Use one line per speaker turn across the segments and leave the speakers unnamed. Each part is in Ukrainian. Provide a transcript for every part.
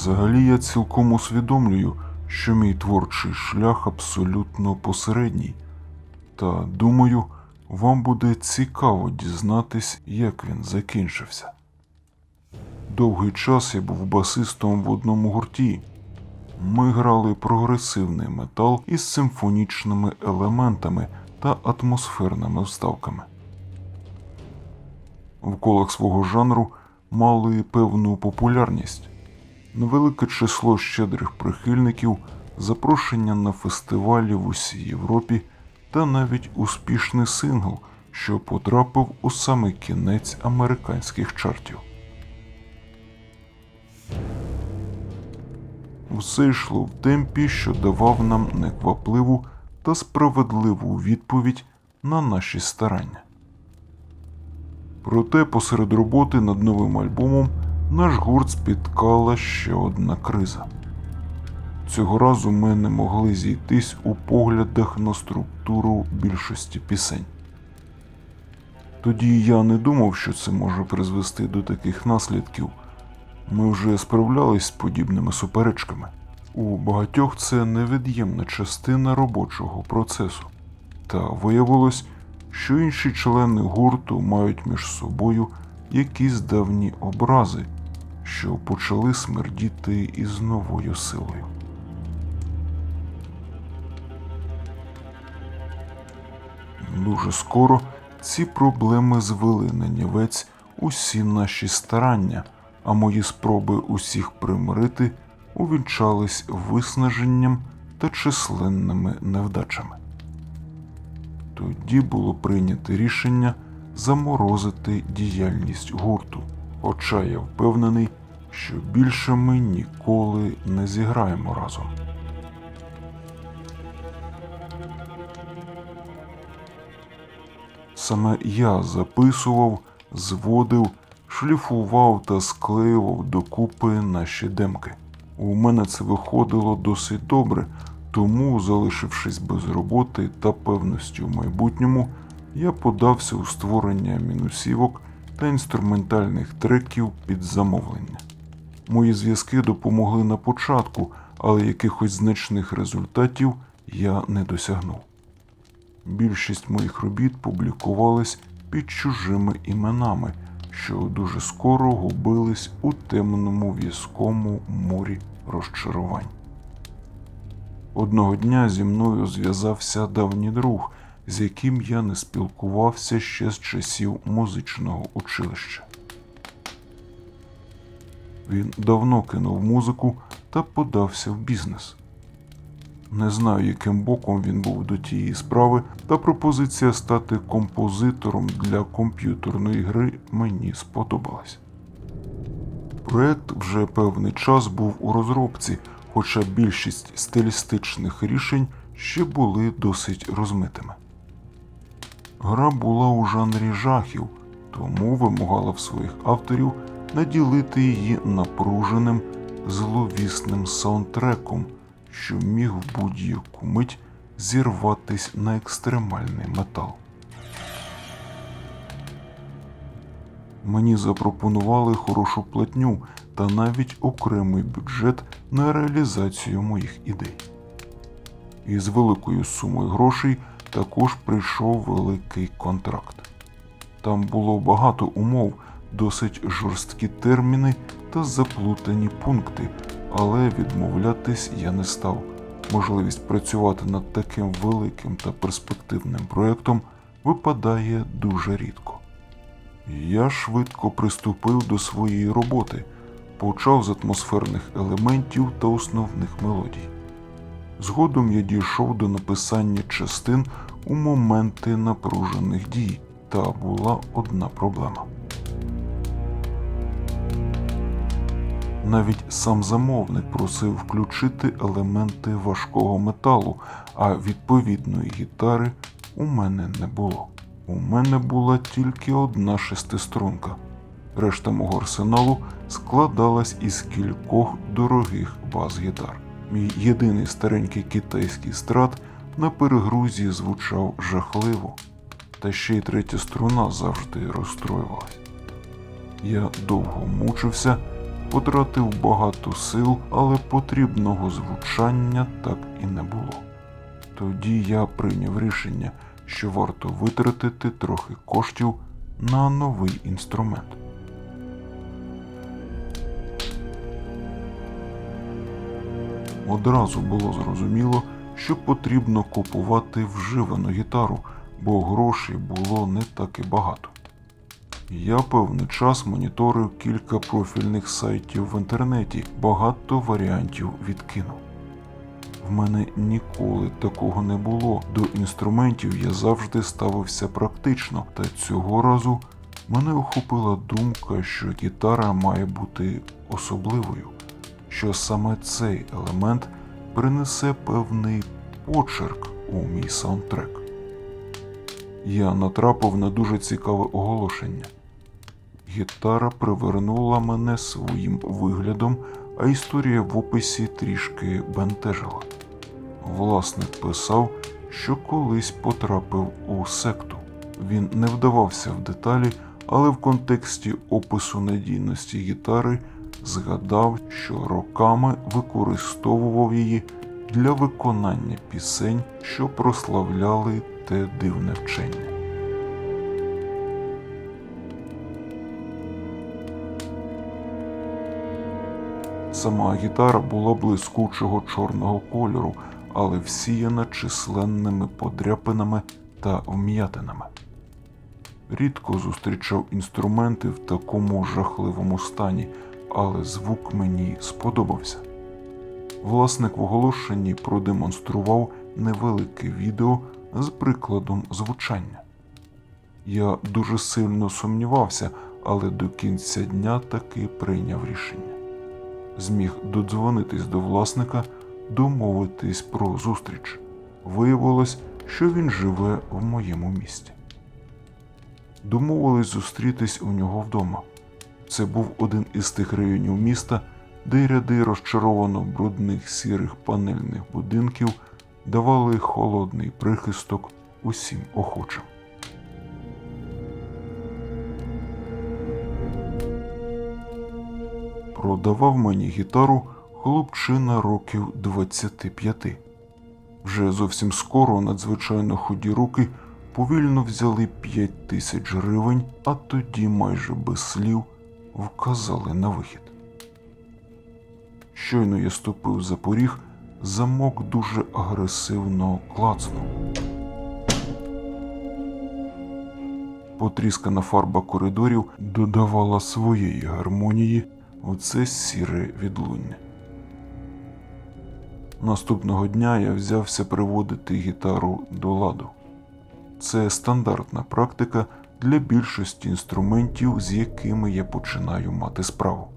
Взагалі я цілком усвідомлюю, що мій творчий шлях абсолютно посередній. Та думаю, вам буде цікаво дізнатись, як він закінчився. Довгий час я був басистом в одному гурті. Ми грали прогресивний метал із симфонічними елементами та атмосферними вставками. В колах свого жанру мали певну популярність, невелике число щедрих прихильників, запрошення на фестивалі в усій Європі та навіть успішний сингл, що потрапив у самий кінець американських чартів. Все йшло в темпі, що давав нам неквапливу та справедливу відповідь на наші старання. Проте посеред роботи над новим альбомом наш гурт спіткала ще одна криза. Цього разу ми не могли зійтись у поглядах на структуру більшості пісень. Тоді я не думав, що це може призвести до таких наслідків. Ми вже справлялись з подібними суперечками. У багатьох це невід'ємна частина робочого процесу. Та виявилось, що інші члени гурту мають між собою якісь давні образи, що почали смердіти із новою силою. Дуже скоро ці проблеми звели на нівець усі наші старання, а мої спроби усіх примирити увінчались виснаженням та численними невдачами. Тоді було прийнято рішення заморозити діяльність гурту, хоча я впевнений, що більше ми ніколи не зіграємо разом. Саме я записував, зводив, шліфував та склеював докупи наші демки. У мене це виходило досить добре, тому, залишившись без роботи та певності в майбутньому, я подався у створення мінусівок та інструментальних треків під замовлення. Мої зв'язки допомогли на початку, але якихось значних результатів я не досягнув. Більшість моїх робіт публікувались під чужими іменами, що дуже скоро губились у темному в'язкому морі розчарувань. Одного дня зі мною зв'язався давній друг, з яким я не спілкувався ще з часів музичного училища. Він давно кинув музику та подався в бізнес. Не знаю, яким боком він був до тієї справи, та пропозиція стати композитором для комп'ютерної гри мені сподобалась. Проект вже певний час був у розробці, хоча більшість стилістичних рішень ще були досить розмитими. Гра була у жанрі жахів, тому вимагала в своїх авторів наділити її напруженим зловісним саундтреком, що міг в будь-яку мить зірватись на екстремальний метал. Мені запропонували хорошу платню та навіть окремий бюджет на реалізацію моїх ідей. Із великою сумою грошей також прийшов великий контракт. Там було багато умов, досить жорсткі терміни та заплутані пункти, але відмовлятись я не став. Можливість працювати над таким великим та перспективним проєктом випадає дуже рідко. Я швидко приступив до своєї роботи, почав з атмосферних елементів та основних мелодій. Згодом я дійшов до написання частин у моменти напружених дій, та була одна проблема. Навіть сам замовник просив включити елементи важкого металу, а відповідної гітари у мене не було. У мене була тільки одна шестиструнка. Решта мого арсеналу складалась із кількох дорогих бас-гітар. Мій єдиний старенький китайський страт на перегрузі звучав жахливо, та ще й третя струна завжди розстроювалась. Я довго мучився, потратив багато сил, але потрібного звучання так і не було. Тоді я прийняв рішення, що варто витратити трохи коштів на новий інструмент. Одразу було зрозуміло, що потрібно купувати вживану гітару, бо грошей було не так і багато. Я певний час моніторив кілька профільних сайтів в інтернеті, багато варіантів відкинув. В мене ніколи такого не було. До інструментів я завжди ставився практично, та цього разу мене охопила думка, що гітара має бути особливою, що саме цей елемент принесе певний почерк у мій саундтрек. Я натрапив на дуже цікаве оголошення. Гітара привернула мене своїм виглядом, а історія в описі трішки бентежила. Власник писав, що колись потрапив у секту. Він не вдавався в деталі, але в контексті опису надійності гітари згадав, що роками використовував її для виконання пісень, що прославляли те дивне вчення. Сама гітара була блискучого чорного кольору, але всіяна численними подряпинами та вм'ятинами. Рідко зустрічав інструменти в такому жахливому стані, але звук мені сподобався. Власник в оголошенні продемонстрував невелике відео з прикладом звучання. Я дуже сильно сумнівався, але до кінця дня таки прийняв рішення. Зміг додзвонитись до власника, домовитись про зустріч. Виявилось, що він живе в моєму місті. Домовились зустрітись у нього вдома. Це був один із тих районів міста, де ряди розчаровано брудних сірих панельних будинків давали холодний прихисток усім охочим. Продавав мені гітару хлопчина років 25. Вже зовсім скоро надзвичайно ході руки повільно взяли 5 тисяч гривень, а тоді майже без слів вказали на вихід. Щойно я ступив за поріг, замок дуже агресивно клацнув. Потріскана фарба коридорів додавала своєї гармонії у це сіре відлуння. Наступного дня я взявся приводити гітару до ладу. Це стандартна практика для більшості інструментів, з якими я починаю мати справу.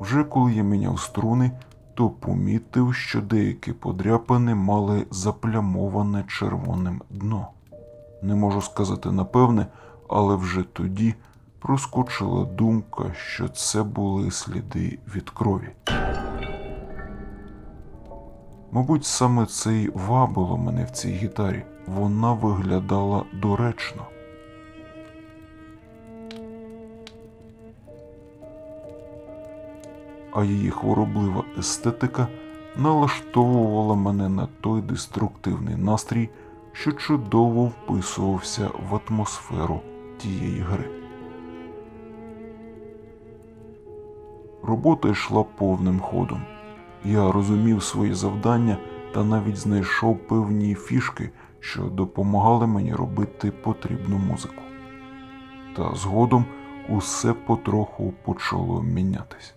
Вже коли я міняв струни, то помітив, що деякі подряпини мали заплямоване червоним дно. Не можу сказати напевне, але вже тоді проскочила думка, що це були сліди від крові. Мабуть, саме це й вабило мене в цій гітарі. Вона виглядала доречно. А її хвороблива естетика налаштовувала мене на той деструктивний настрій, що чудово вписувався в атмосферу тієї гри. Робота йшла повним ходом. Я розумів свої завдання та навіть знайшов певні фішки, що допомагали мені робити потрібну музику. Та згодом усе потроху почало мінятись.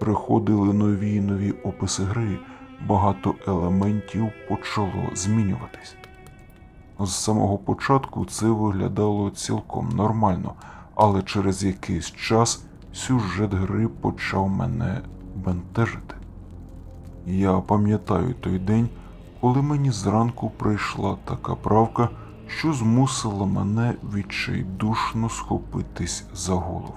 Приходили нові й нові описи гри, багато елементів почало змінюватись. З самого початку це виглядало цілком нормально, але через якийсь час сюжет гри почав мене бентежити. Я пам'ятаю той день, коли мені зранку прийшла така правка, що змусила мене відчайдушно схопитись за голову.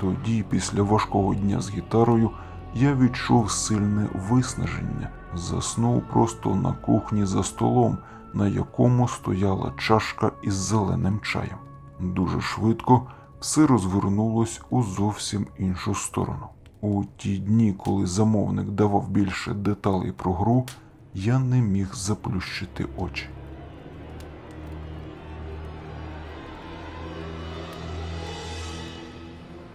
Тоді, після важкого дня з гітарою, я відчув сильне виснаження, заснув просто на кухні за столом, на якому стояла чашка із зеленим чаєм. Дуже швидко все розвернулось у зовсім іншу сторону. У ті дні, коли замовник давав більше деталей про гру, я не міг заплющити очі.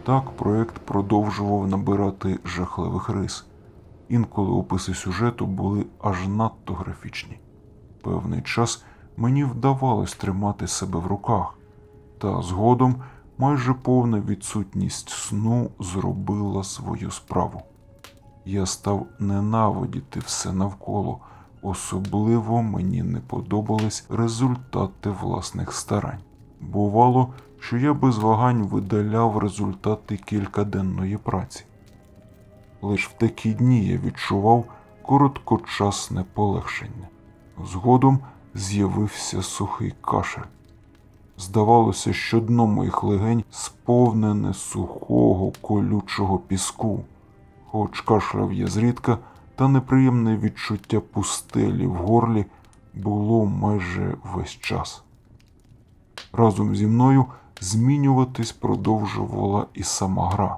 Так проект продовжував набирати жахливих рис. Інколи описи сюжету були аж надто графічні. Певний час мені вдавалось тримати себе в руках, та згодом майже повна відсутність сну зробила свою справу. Я став ненавидіти все навколо, особливо мені не подобались результати власних старань. Бувало, що я без вагань видаляв результати кількаденної праці. Лиш в такі дні я відчував короткочасне полегшення. Згодом з'явився сухий кашель. Здавалося, що дно моїх легень сповнене сухого колючого піску, хоч кашляв я зрідка, та неприємне відчуття пустелі в горлі було майже весь час. Разом зі мною змінюватись продовжувала і сама гра.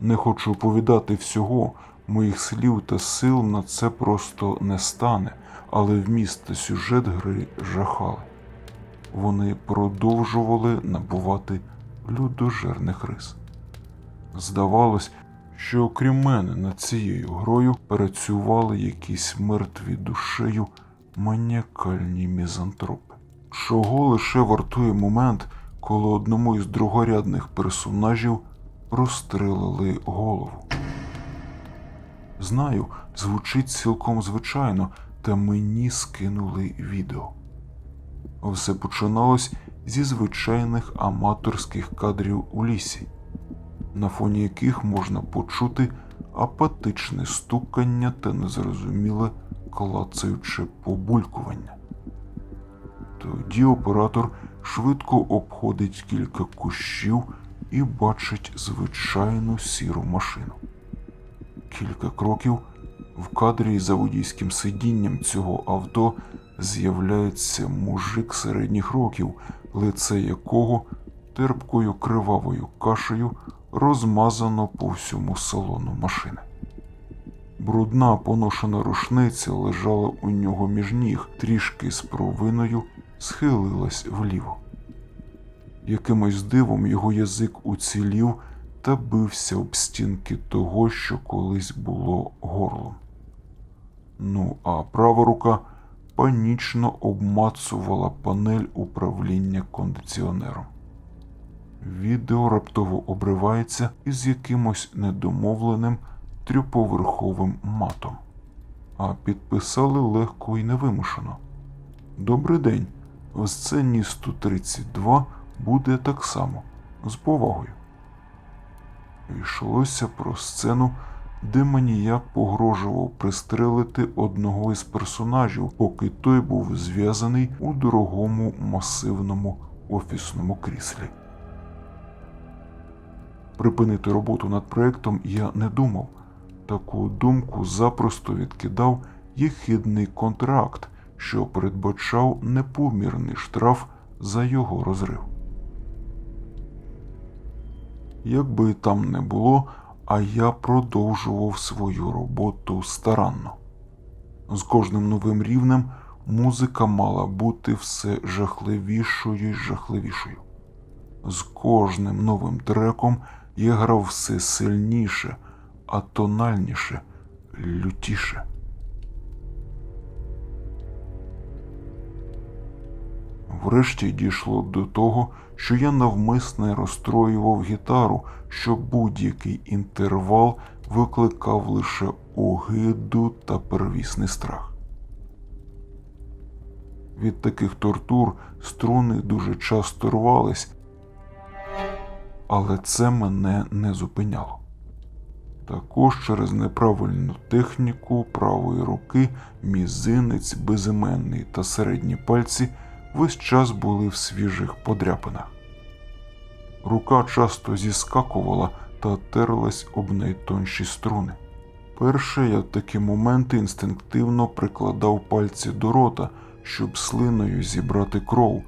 Не хочу оповідати всього, моїх слів та сил на це просто не стане, але вміст та сюжет гри жахали. Вони продовжували набувати людожерних рис. Здавалось, що окрім мене над цією грою працювали якісь мертві душею маніакальні мізантропи. Чого лише вартує момент, коли одному із другорядних персонажів розстрелили голову. Знаю, звучить цілком звичайно, та мені скинули відео. Все починалось зі звичайних аматорських кадрів у лісі, на фоні яких можна почути апатичне стукання та незрозуміле клацаюче побулькування. Тоді оператор швидко обходить кілька кущів і бачить звичайну сіру машину. Кілька кроків в кадрі за водійським сидінням цього авто з'являється мужик середніх років, лице якого терпкою кривавою кашею розмазано по всьому салону машини. Брудна поношена рушниця лежала у нього між ніг, трішки з провиною схилилась вліво. Якимось дивом його язик уцілів та бився об стінки того, що колись було горлом. Ну, а права рука панічно обмацувала панель управління кондиціонером. Відео раптово обривається із якимось недомовленим трьоповерховим матом, а підписали легко і невимушено. Добрий день. В сцені 132 буде так само, з повагою. Йшлося про сцену, де маніяк погрожував пристрелити одного із персонажів, поки той був зв'язаний у дорогому масивному офісному кріслі. Припинити роботу над проектом я не думав. Таку думку запросто відкидав єхидний контракт, що передбачав непомірний штраф за його розрив. Якби там не було, а я продовжував свою роботу старанно. З кожним новим рівнем музика мала бути все жахливішою й жахливішою. З кожним новим треком я грав все сильніше, а тональніше, лютіше. Врешті дійшло до того, що я навмисне розстроював гітару, що будь-який інтервал викликав лише огиду та первісний страх. Від таких тортур струни дуже часто рвались, але це мене не зупиняло. Також через неправильну техніку правої руки мізинець, безіменний та середні пальці весь час були в свіжих подряпинах. Рука часто зіскакувала та терлась об найтонші струни. Перше я в такі моменти інстинктивно прикладав пальці до рота, щоб слиною зібрати кров,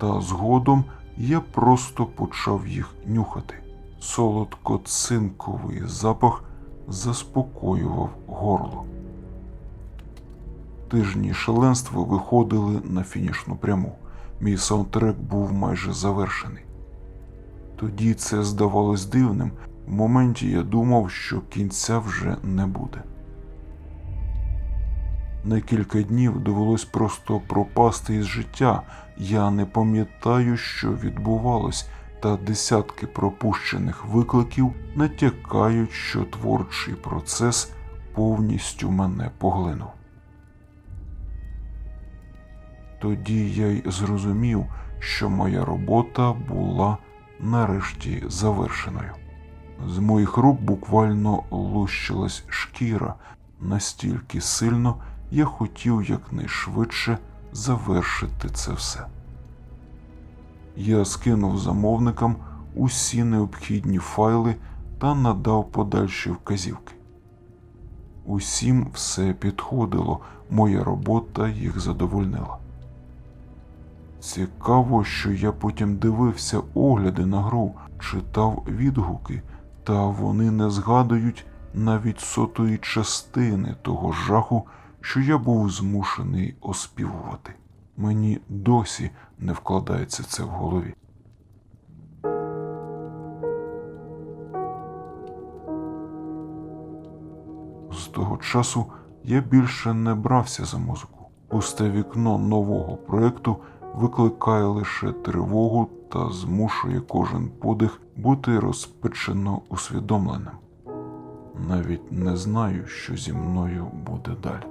та згодом я просто почав їх нюхати. Солодко-цинковий запах заспокоював горло. Тижні шаленства виходили на фінішну пряму. Мій саундтрек був майже завершений. Тоді це здавалось дивним. В моменті я думав, що кінця вже не буде. На кілька днів довелось просто пропасти із життя. Я не пам'ятаю, що відбувалось, та десятки пропущених викликів натякають, що творчий процес повністю мене поглинув. Тоді я й зрозумів, що моя робота була нарешті завершеною. З моїх рук буквально лущилась шкіра, настільки сильно я хотів якнайшвидше завершити це все. Я скинув замовникам усі необхідні файли та надав подальші вказівки. Усім все підходило, моя робота їх задовольнила. Цікаво, що я потім дивився огляди на гру, читав відгуки, та вони не згадують навіть сотої частини того жаху, що я був змушений оспівувати. Мені досі не вкладається це в голові. З того часу я більше не брався за музику. Пусте вікно нового проекту викликає лише тривогу та змушує кожен подих бути розпечено усвідомленим. Навіть не знаю, що зі мною буде далі.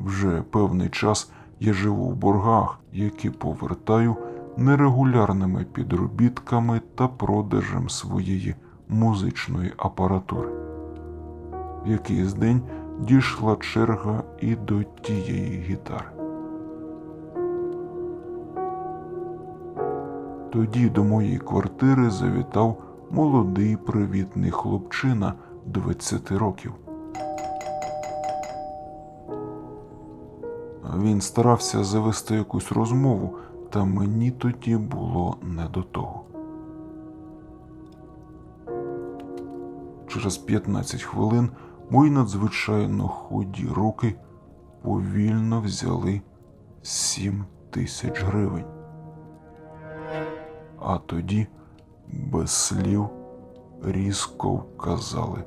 Вже певний час я живу в боргах, які повертаю нерегулярними підробітками та продажем своєї музичної апаратури. В якийсь день дійшла черга і до тієї гітари. Тоді до моєї квартири завітав молодий привітний хлопчина 20 років. Він старався завести якусь розмову, та мені тоді було не до того. Через 15 хвилин мої надзвичайно худі руки повільно взяли 7 тисяч гривень. А тоді, без слів, різко вказали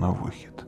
на вихід.